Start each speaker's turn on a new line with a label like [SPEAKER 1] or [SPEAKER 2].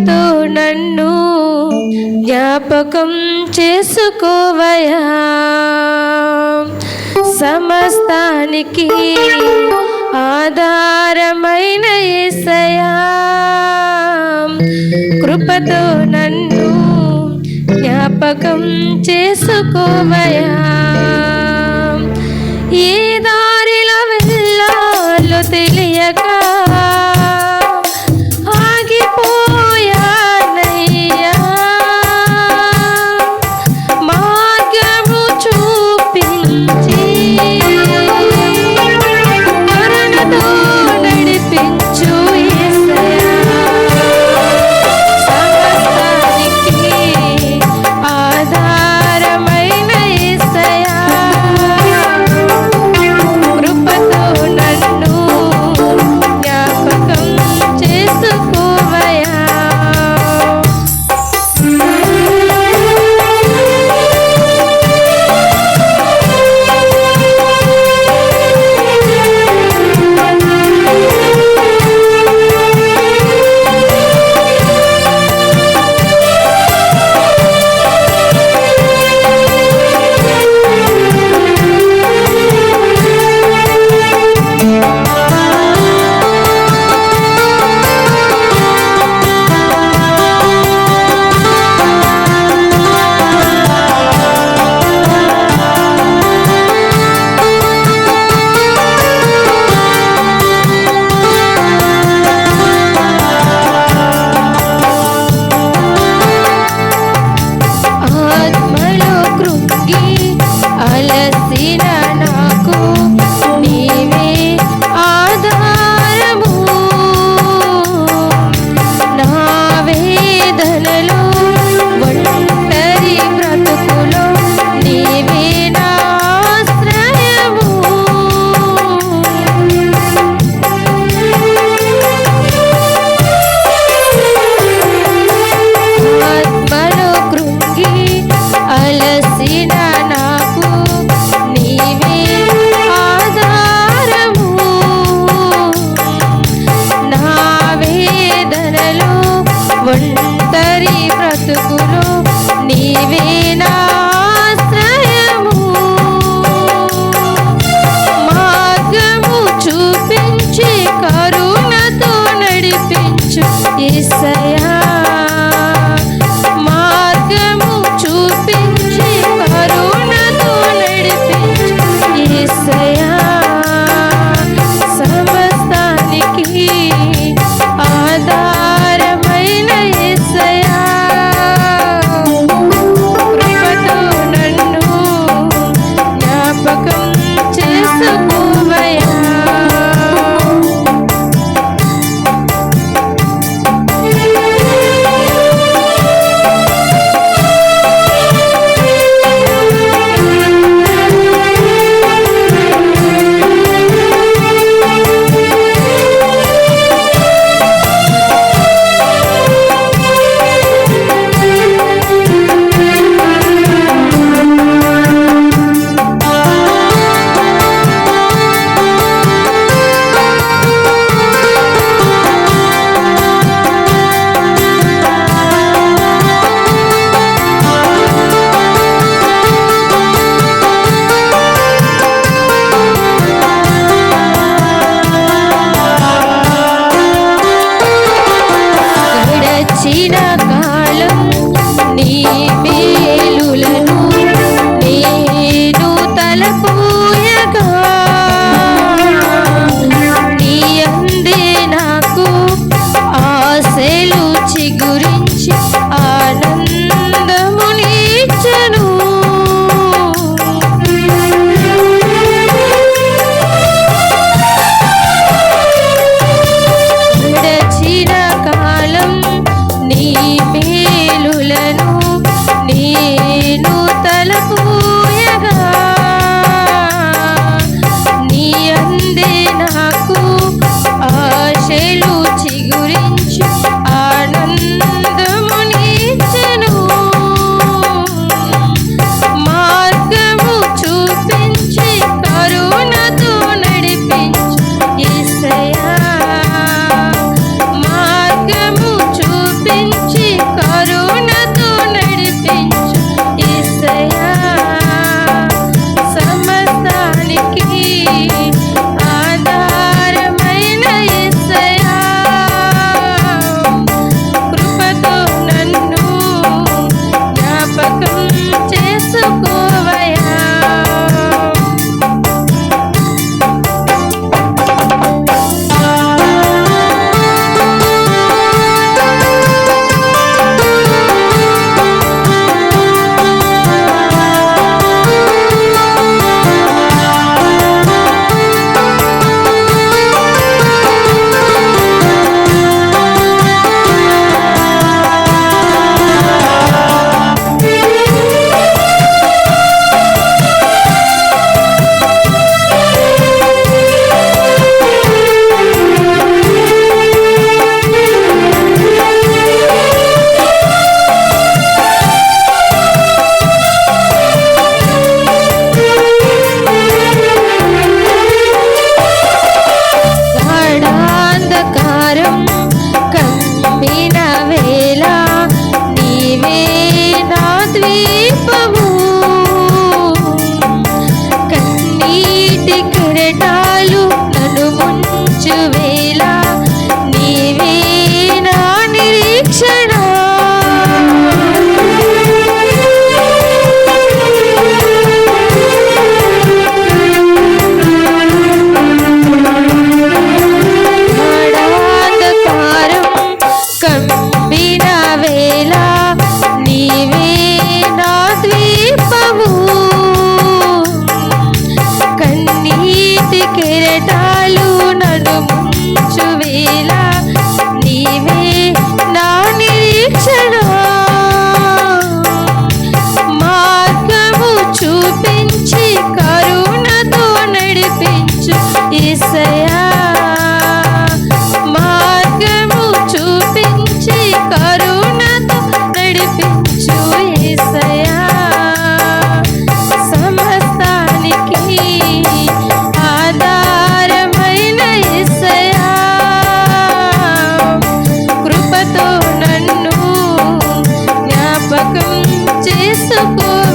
[SPEAKER 1] తో నన్ను జ్ఞాపకం చేసుకోవయా సమస్తానికి ఆధారమైన కృపతో నన్ను జ్ఞాపకం చేసుకోవయా ఏ said vez. support.